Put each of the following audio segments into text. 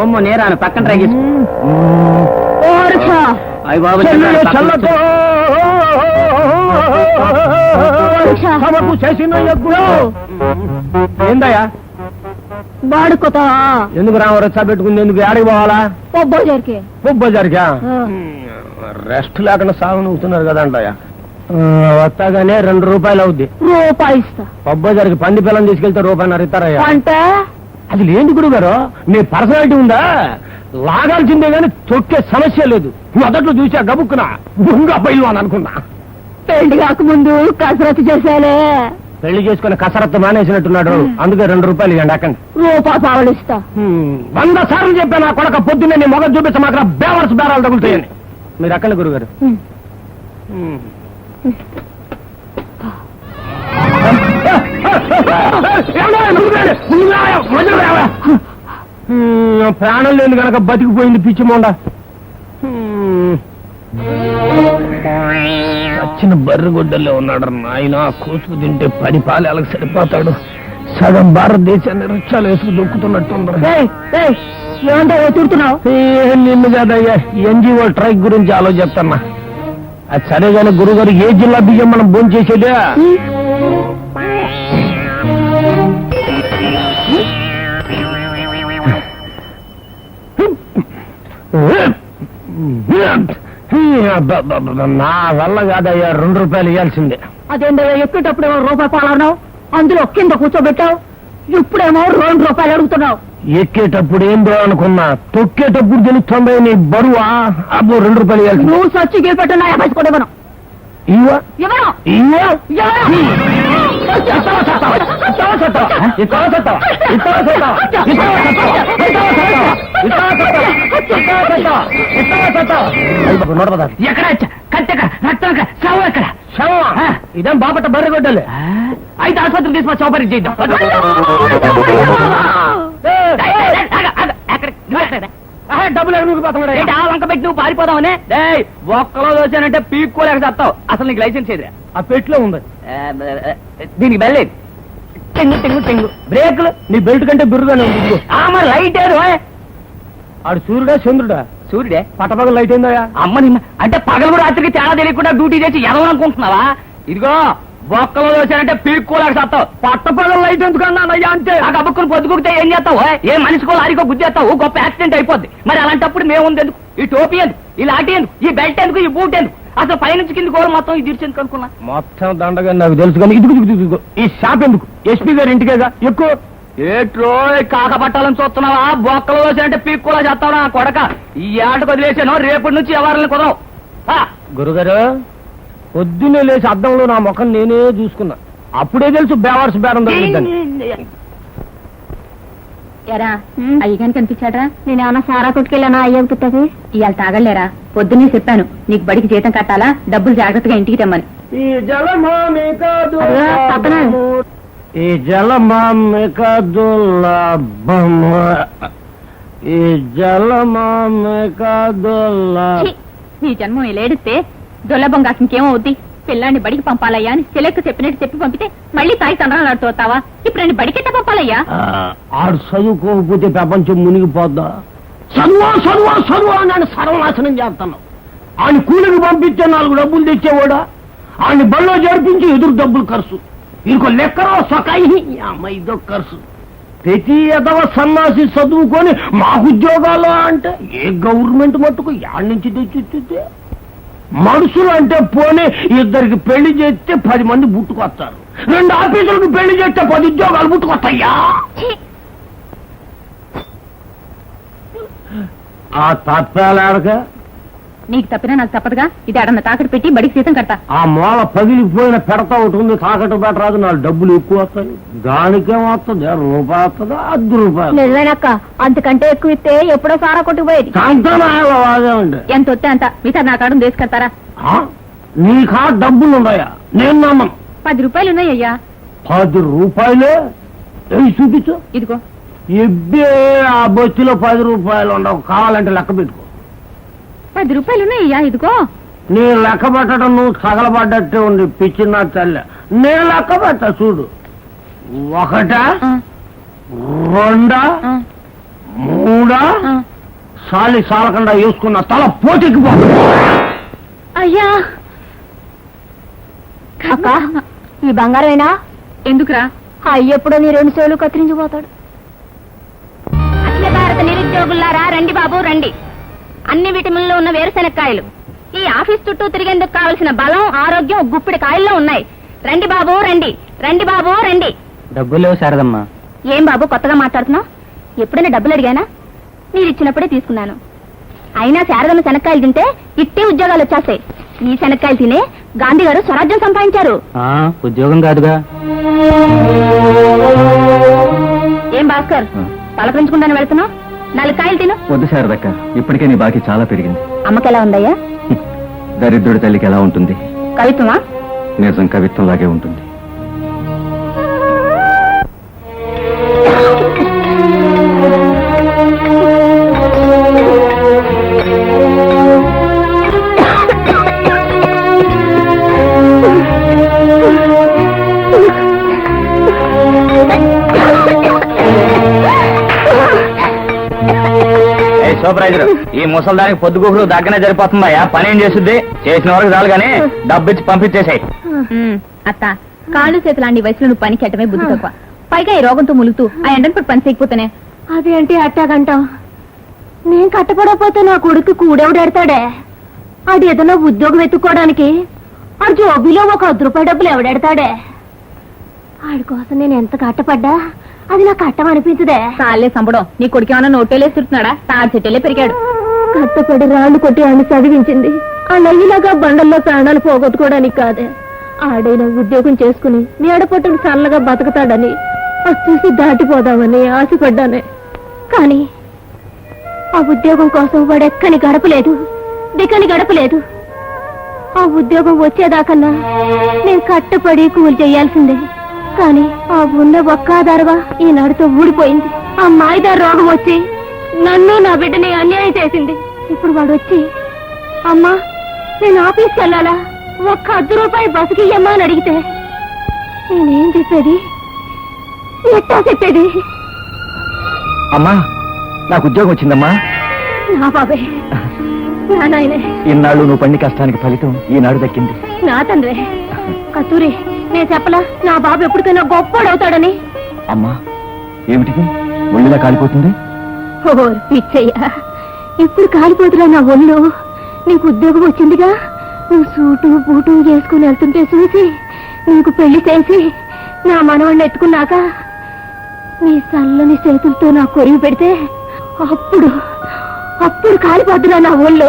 ఓమ్మ నేరాను పక్కన అయ్య బాబు తమకు చేసిన ఏందయ్యా? వాడుకోతా. ఎందుకు రామరచ్చ పెట్టుకుంది ఎందుకు? ఏడికి పోవాలా? బొబ్బోజర్కి పొబ్బు బజార్కా రెస్ట్ లేకుండా సాగు నవ్వుతున్నారు కదా అంటయ్యా వస్తాగానే రెండు రూపాయలు అవుద్ది. రూపాయి ఇస్తా. పబ్బు బజార్కి పంది పిల్లని తీసుకెళ్తే రూపాయన్నర ఇస్తారయ్యా అంటే? అది లేని గురువు గారు నీ పర్సనాలిటీ ఉందా? లాగాల్సిందే గాని తొక్కే సమస్య లేదు. మొదట్లో చూసా గబుక్కున బొంగ పైలు అని అనుకున్నా. పెళ్ళి కాకముందు కసరత్తు చేసేలే పెళ్ళి చేసుకుని కసరత్తు మానేసినట్టున్నాడు. అందుకే రెండు రూపాయలు ఇవ్వండి అక్కండి. రూపాయి పావలు ఇస్తా. వంద సార్లు చెప్పాను నా కొడక పొద్దున్నే నీ మొగ చూపించ మాత్రం బేవర్స్ బేరాలు తగులుతాయని. మీరు అక్కండి గురుగారు. ప్రాణం లేని కనుక బతికిపోయింది పిచ్చి మొండ. హ్మ్. వచ్చిన బర్రె గుడ్డల్లో ఉన్నాడు నాయన. కోసుకు తింటే పది పాలేలకు సరిపోతాడు. సగం భారతదేశాన్ని రిక్షాలు వేసుకు దొక్కుతున్నట్టు ఏయ్, ఏయ్, ఏమంటే తిడుతున్నావు? నిన్ను కాదయ్యా ఎన్జిఓ ట్రైక్ గురించి ఆలోచిస్తున్నా. అది సరే కానీ గురుగారు ఏ జిల్లా బియ్యం మనం భోజనం చేసేదా? నా వల్ల కాదయ్యా రెండు రూపాయలు ఇవ్వాల్సిందే అదేంటో ఎక్కేటప్పుడేమో రూపాయి పాలన్నావు? అందులో కింద కూర్చోబెట్టావు? ఇప్పుడేమో రెండు రూపాయలు అడుగుతున్నావు? ఎక్కేటప్పుడు ఏందో అనుకున్నా? తొక్కేటప్పుడు తెలుస్తుంది నీ బరువా. అబ్బో రెండు రూపాయలు ఇవ్వాలి. నువ్వు సచ్చి గెలిపెట్టున్నా యాభై కూడా ఇవ్వను. ఇవ్వ? ఇవ్వను. ఇవ్వ? ఎక్కడ? కట్టెక్కడ? రక్తం శవం ఎక్కడ? శవం. ఇదేం బాపట బర్రె గొడ్డలు అయితే ఆసుపత్రికి తీసుకొని చౌపరికి చేద్దాం. డబ్బులు ఎక్కడ పోతున్నాడు ఏంటి ఆ వంక పెట్టి నువ్వు పారిపోదామనే? ఒక్కలో దోశానంటే పీక్కోలేక చెప్తావు అసలు నీకు లైసెన్స్ ఏదిరా ఆ పెట్లో ఉంది. దీనికి బెల్లేదు టింగు టింగు టింగు. బ్రేకులు? నీ బెల్ట్ కంటే బిర్రుగానే ఉంది ఇదిగో. ఆ మరి లైట్ ఏదో ఆడు సూర్యుడా చంద్రుడా? సూర్యుడే? పట్టపగల లైట్ ఏందయ్యా అమ్మ నిమ్మ. అంటే పగలు రాత్రికి తేడా తెలియకుండా డ్యూటీ చేసి ఎదవనుకుంటున్నావా ఇదిగో బొక్కలో దోశానంటే పీక్కోలేక చెప్తావు పట్టపగల లైట్ ఎందుకన్నా అయ్యా అంటే? ఆ గబుక్కుని పొద్దుకుంటే ఏం చేస్తావు? ఏ మనిషికో లారీకో గుద్ది చేస్తావు? గొప్ప యాక్సిడెంట్ అయిపోద్ది. మరి అలాంటప్పుడు మేము ఉంది ఎందుకు? ఈ టోపీ ఎందుకు? ఈ లాఠీ ఎందుకు? ఈ బెల్ట్ ఎందుకు? ఈ బూట్ ఎందుకు? అసలు పైనుంచి కింది కూడా మొత్తం ఇది ఇచ్చేందుకు అనుకున్నా? మొత్తం దండగా నాకు తెలుసు కానీ ఇదిగు ఈ షాప్ ఎందుకు? ఎస్పీ గారి ఇంటికేగా? ఎక్కువ? ఏట్రో కాక పట్టాలని చూస్తున్నావా? బొక్కలో అంటే పీక్కులా చేస్తావు నా కొడక. ఈ ఆటకు వదిలేసాను రేపటి నుంచి ఎవరిని కుదరవు. ఆ, గురుగారు పొద్దున్నే లేచి అద్దంలో నా ముఖం నేనే చూసుకున్నా. అప్పుడే తెలుసు బేవర్స్ బేరం తగ్గుద్దని ఎరా అయ్యగాని కనిపించాడా నేనేమన్నా సారా కొట్టుకెళ్ళానా అయ్యవుతుంది ఇవాళ తాగలేరా? పొద్దున్నే చెప్పాను నీకు బడికి జీతం కట్టాలా? డబ్బులు జాగ్రత్తగా ఇంటికి తెమ్మని. ఈ జలమామిక అదే, పక్కనే. ఈ దుర్లభ ఛీ, నీ జన్మం ఇలా ఏడిస్తే దొల్లభం కాక ఇంకేమవుద్ది పిల్లాన్ని బడికి పంపాలయ్యా అని సెలెక్ట్ చెప్పినట్టు చెప్పి పంపితే మళ్ళీ తాయి తండ్రాలు ఆడుతోతావా ఇప్పుడు నేను బడికెట్ట పంపాలయ్యా? ఆ, ఆడు చదువుకోకపోతే ప్రపంచం మునిగిపోద్దా? చదువా చదువా చదువా అని సర్వనాశనం చేస్తాను. ఆయన కూలికి పంపించే నాలుగు డబ్బులు తెచ్చేవాడా? ఆయన బళ్ళో జరిపించి ఎదురు డబ్బులు ఖర్చు. ఇంకో లెక్కరో సొకాయి ఇదో ఖర్చు. ప్రతి ఎదవ సన్నాసి చదువుకొని మా ఉద్యోగాలు అంటే ఏ గవర్నమెంట్ మట్టుకు యాడ్ నుంచి తెచ్చిస్తే మనుషులు అంటే పోనీ ఇద్దరికి పెళ్ళి చేస్తే పది మంది పుట్టుకొస్తారు రెండు ఆఫీసులకు పెళ్ళి చేస్తే పది ఉద్యోగాలు పుట్టుకొస్తాయా ఆ తత్వాలేడక నీకు తప్పినా నాకు తప్పదుగా. ఇది అడన్న తాకట్టు పెట్టి బడికి జీతం కడతా. ఆ మూల పగిలిపోయిన పెడతా ఉంటుంది తాకట్టు పెట్టరాదు నాలుగు డబ్బులు ఎక్కువ వస్తాయి. దానికేం వస్తుంది? రూపాయి వస్తుందా? అర్ధ రూపాయలు నిజమేనక్క అంతకంటే ఎక్కువ ఇస్తే ఎప్పుడో సారా కొట్టుకుపోయేది. ఎంత వస్తే అంత. మిగతా నా కాడు తీసుకెళ్తారా ఆ? నీకా డబ్బులు ఉన్నాయా నేను నమ్మను. పది రూపాయలు ఉన్నాయ్యా పది రూపాయలే? ఏయ్ చూపించు. ఇదిగో. ఎబ్బే ఆ బొచ్చులో పది రూపాయలు ఉండవు. కావాలంటే లెక్క పెట్టుకో. పది రూపాయలు ఉన్నాయ్యా ఇదిగో. నీ లెక్క పెట్టడం నువ్వు తగలబడ్డట్టే ఉంది పిచ్చిన తల్లి. నేను లెక్క పెట్ట చూడు. ఒకట రెండా మూడా. సాలి సాలకుండా వేసుకున్న తల పోటీకి పో. అయ్యా. అక్క ఈ బంగారమేనా? ఎందుకురా? అయ్యెప్పుడో నీ రెండు సేవలు కత్తిరించిపోతాడు. అఖిల భారత నిరుద్యోగులారా రండి బాబు రండి. అన్ని విటమిన్లు ఉన్న వేరుశెనక్కాయలు. ఈ ఆఫీస్ చుట్టూ తిరిగేందుకు కావలసిన బలం ఆరోగ్యం గుప్పిడి కాయల్లో ఉన్నాయి. రండి బాబు రండి. రండి బాబు రండి. డబ్బులు లేవు శారదమ్మా. ఏం బాబు కొత్తగా మాట్లాడుతున్నావు? ఎప్పుడైనా డబ్బులు అడిగానా? మీరు ఇచ్చినప్పుడే తీసుకున్నాను. అయినా శారదమ్మ శనక్కాయలు తింటే ఇట్టే ఉద్యోగాలు వచ్చేస్తాయి. ఈ శనక్కాయలు తినే గాంధీ గారు స్వరాజ్యం సంపాదించారు. ఉద్యోగం కాదుగా. ఏం భాస్కర్ తలపించుకుంటాను వెళ్తున్నావు? నాలుగు కాయలు తిను. వద్దు శారదక్క ఇప్పటికే నీ బాకీ చాలా పెరిగింది. అమ్మకి ఎలా ఉందయ్యా దరిద్రుడి తల్లికి ఎలా ఉంటుంది? కవిత్వమా? నిజం కవిత్వంలాగే ఉంటుంది. సూపర్వైజర్ ఈ ముసల్దానికి పొద్దుగూకులు దగ్గరనే సరిపోతుందా పని ఏం చేస్తుంది చేసిన వరకు చాలు కానీ డబ్బు ఇచ్చి పంపించేసాయి అత్త. కాళ్ళు చేతులాంటి వయసులో నువ్వు పని కెట్టమే బుద్ధి తక్కువ. పైగా ఈ రోగంతో ములుగుతూ ఆ ఎండను పడి పని చేయకపోతేనే. అదేంటి అట్టాగంటావు నేను కట్టపడకపోతే నా కొడుకు కూడెవడెడతాడే? అది ఏదైనా ఉద్యోగం ఎత్తుకోవడానికి ఆ జోబీలో ఒక వద్ద రూపాయి డబ్బులు ఎవడెడతాడే? ఆడి కోసం నేను ఎంత కట్టపడ్డా? అది నా కట్టం అనిపించదే. కాళ్ళే సంపడం. నీ కొడుకు ఏమైనా నోటేలే తిరుతున్నాడా తాడి చెట్టేలే పెరిగాడు. కట్టపడి రాళ్ళు కొట్టి ఆమె చదివించింది. ఆ నయ్యిలాగా బండల్లో ప్రాణాలు పోగొట్టుకోవడానికి కాదే. ఆడైన ఉద్యోగం చేసుకుని నీడపట్టును చల్లగా బతుకుతాడని అది చూసి దాటిపోదామని ఆశపడ్డానే. కానీ ఆ ఉద్యోగం కోసం వాడెక్కని గడపలేదు దిక్కని గడపలేదు ఆ ఉద్యోగం వచ్చేదాకన్నా నేను కట్టపడి కూలి చేయాల్సిందే. కానీ ఆ ఉన్న ఒక్క ఆధారవా ఈనాడుతో ఊడిపోయింది. ఆ మాయిదారు రోగం వచ్చి నన్ను నా బిడ్డని అన్యాయం చేసింది. ఇప్పుడు వాడు వచ్చి అమ్మా నేను ఆఫీస్కి వెళ్ళాలా? ఒక్క అర్ధ రూపాయి బస్సుకి ఇయ్యమ్మా అని అడిగితే నేనేం చెప్పేది? ఎట్టా చెప్పేది? అమ్మా నాకు ఉద్యోగం వచ్చిందమ్మా. నా బాబే నా నాయనే. ఇన్నాళ్ళు నువ్వు పండి కష్టానికి ఫలితం ఈనాడు దక్కింది. నా తండ్రే కస్తూరి నేను చెప్పలా నా బాబు ఎప్పటికైనా గొప్పోడవుతాడని అమ్మా ఏమిటిది? ఒళ్ళిలా కాలిపోతుంది? ఓ పిచ్చయ్యా ఇప్పుడు కాలిపోతురా నా ఒళ్ళు. నీకు ఉద్యోగం వచ్చిందిగా? నువ్వు సూటు బూటు వేసుకుని వెళ్తుంటే చూసి నీకు పెళ్ళి చేసి నా మనవాడిని ఎత్తుకున్నాక నీ చల్లని చేతులతో నా కొరివి పెడితే అప్పుడు అప్పుడు కాలిపోతురా నా ఒళ్ళు.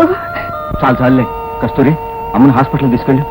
చాలు చాలులే. కస్తూరి అమ్మని హాస్పిటల్ తీసుకెళ్ళు.